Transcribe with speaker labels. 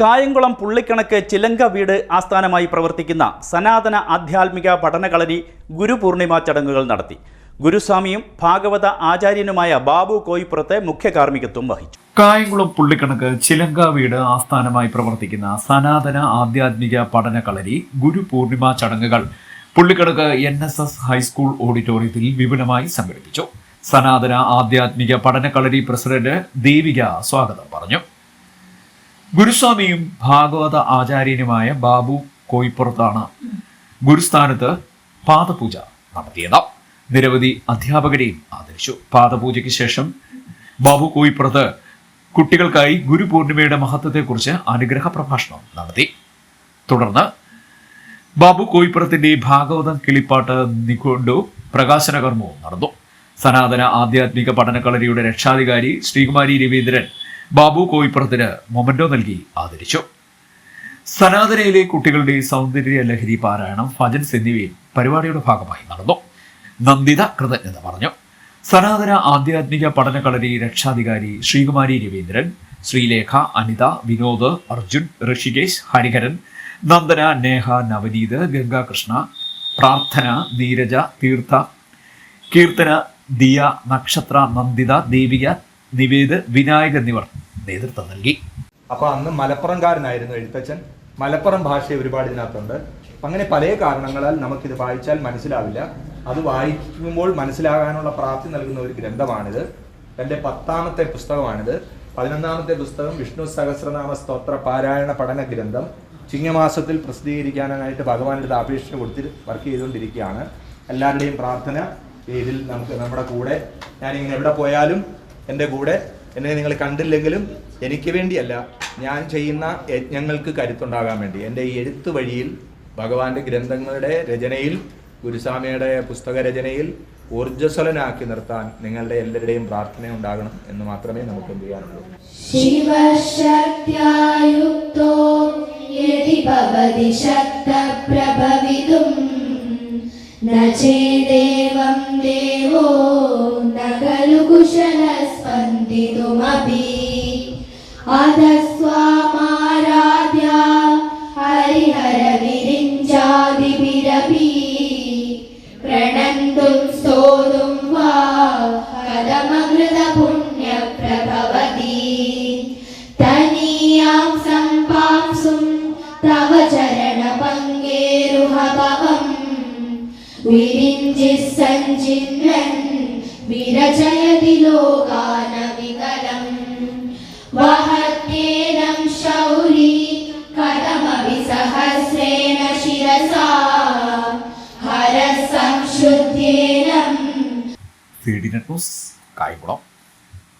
Speaker 1: കായംകുളം പുള്ളിക്കണക്ക് ചിലങ്ക വീട് ആസ്ഥാനമായി പ്രവർത്തിക്കുന്ന സനാതന ആധ്യാത്മിക പഠനകളരി ഗുരുപൂർണിമ ചടങ്ങുകൾ നടത്തി. ഗുരുസ്വാമിയും ഭാഗവത ആചാര്യനുമായ ബാബു കോയിപ്പുറത്തെ മുഖ്യ കാർമ്മികത്വം വഹിച്ചു.
Speaker 2: കായംകുളം പുള്ളിക്കണക്ക് ചിലങ്ക വീട് ആസ്ഥാനമായി പ്രവർത്തിക്കുന്ന സനാതന ആധ്യാത്മിക പഠനകളരി ഗുരുപൂർണിമ ചടങ്ങുകൾ Pullikkanakku N S S high school ഓഡിറ്റോറിയത്തിൽ വിപുലമായി സംഘടിപ്പിച്ചു. സനാതന ആധ്യാത്മിക പഠനകളരി പ്രസിഡന്റ് ദേവിക സ്വാഗതം പറഞ്ഞു. ഗുരുസ്വാമിയും ഭാഗവത ആചാര്യനുമായ ബാബു കോയിപ്പുറത്താണ് ഗുരുസ്ഥാനത്ത് പാദപൂജ നടത്തിയത്. നിരവധി അധ്യാപകരെയും ആദരിച്ചു. പാദപൂജയ്ക്ക് ശേഷം ബാബു കോയിപ്പുറത്ത് കുട്ടികൾക്കായി ഗുരുപൂർണിമയുടെ മഹത്വത്തെക്കുറിച്ച് അനുഗ്രഹ പ്രഭാഷണം നടത്തി. തുടർന്ന് ബാബു കോയിപ്പുറത്തിന്റെ ഭാഗവതം കിളിപ്പാട്ട് നിക്കൊണ്ടു പ്രകാശന കർമ്മവും നടന്നു. സനാതന ആധ്യാത്മിക പഠന കളരിയുടെ രക്ഷാധികാരി ശ്രീകുമാരി രവീന്ദ്രൻ ബാബു കോയിപ്പുറത്തിന് മൊമെന്റോ നൽകി ആദരിച്ചു. സനാതനയിലെ കുട്ടികളുടെ സൗന്ദര്യ ലഹരി പാരായണം ഭജൻസ് എന്നിവയും പരിപാടിയുടെ ഭാഗമായി നടന്നു. നന്ദിത കൃതജ്ഞത പറഞ്ഞു. സനാതന ആധ്യാത്മിക പഠന കളരി രക്ഷാധികാരി ശ്രീകുമാരി രവീന്ദ്രൻ ശ്രീലേഖ അനിത വിനോദ് അർജുൻ ഋഷികേശ് ഹരിഹരൻ നന്ദന നേഹ നവനീത് ഗംഗാകൃഷ്ണ പ്രാർത്ഥന നീരജ തീർത്ഥ കീർത്തന ദിയ നക്ഷത്ര നന്ദിത ദേവിക നിവേദ് വിനായക് എന്നിവർ നേതൃത്വം നൽകി.
Speaker 3: അപ്പോൾ അന്ന് മലപ്പുറംകാരനായിരുന്നു എഴുത്തച്ഛൻ. മലപ്പുറം ഭാഷ ഒരുപാട് ഇതിനകത്തുണ്ട്. അങ്ങനെ പല കാരണങ്ങളാൽ നമുക്കിത് വായിച്ചാൽ മനസ്സിലാവില്ല. അത് വായിക്കുമ്പോൾ മനസ്സിലാകാനുള്ള പ്രാപ്തി നൽകുന്ന ഒരു ഗ്രന്ഥമാണിത്. എന്റെ പത്താമത്തെ പുസ്തകമാണിത്. പതിനൊന്നാമത്തെ പുസ്തകം വിഷ്ണു സഹസ്രനാമ സ്തോത്ര പാരായണ പഠന ഗ്രന്ഥം. ചിങ്ങമാസത്തിൽ പ്രസിദ്ധീകരിക്കാനായിട്ട് ഭഗവാന്റെ അടുത്ത് അപേക്ഷ കൊടുത്തി വർക്ക് ചെയ്തുകൊണ്ടിരിക്കുകയാണ്. എല്ലാവരുടെയും പ്രാർത്ഥന ഇതിൽ നമുക്ക് നമ്മുടെ കൂടെ. ഞാനിങ്ങനെ എവിടെ പോയാലും എന്റെ കൂടെ. എന്നെ നിങ്ങൾ കണ്ടില്ലെങ്കിലും എനിക്ക് വേണ്ടിയല്ല ഞാൻ ചെയ്യുന്ന യജ്ഞങ്ങൾക്ക് കരുത്തുണ്ടാകാൻ വേണ്ടി. എന്റെ ഈ എഴുത്ത് വഴിയിൽ ഭഗവാന്റെ ഗ്രന്ഥങ്ങളുടെ രചനയിൽ ഗുരുസ്വാമിയുടെ പുസ്തക രചനയിൽ ഊർജസ്വലനാക്കി നിർത്താൻ നിങ്ങളുടെ എല്ലാവരുടെയും പ്രാർത്ഥന ഉണ്ടാകണം എന്ന് മാത്രമേ നമുക്ക് എന്ത് ചെയ്യാനുള്ളൂ.
Speaker 4: ശിവശക്തിയുക്തോ യതി ഭവതി പ്രഭവിതും ദേവം ദേവോ കുശല പിതുമപി അധസ്വാമാരാധ്യ ഹരിഹര വിരിഞ്ചാതിപിരപി പ്രണന്തും സ്തോതും വാ കഥമകൃത പുണ്യ പ്രഭവതി തനീയാം സമ്പാംസും തവ ചരണ പങ്കേരുഹഭവം വിരിഞ്ചി സഞ്ചിന്നൻ വിരചയതി ലോകാ
Speaker 2: പി ഡി കായംകുളം.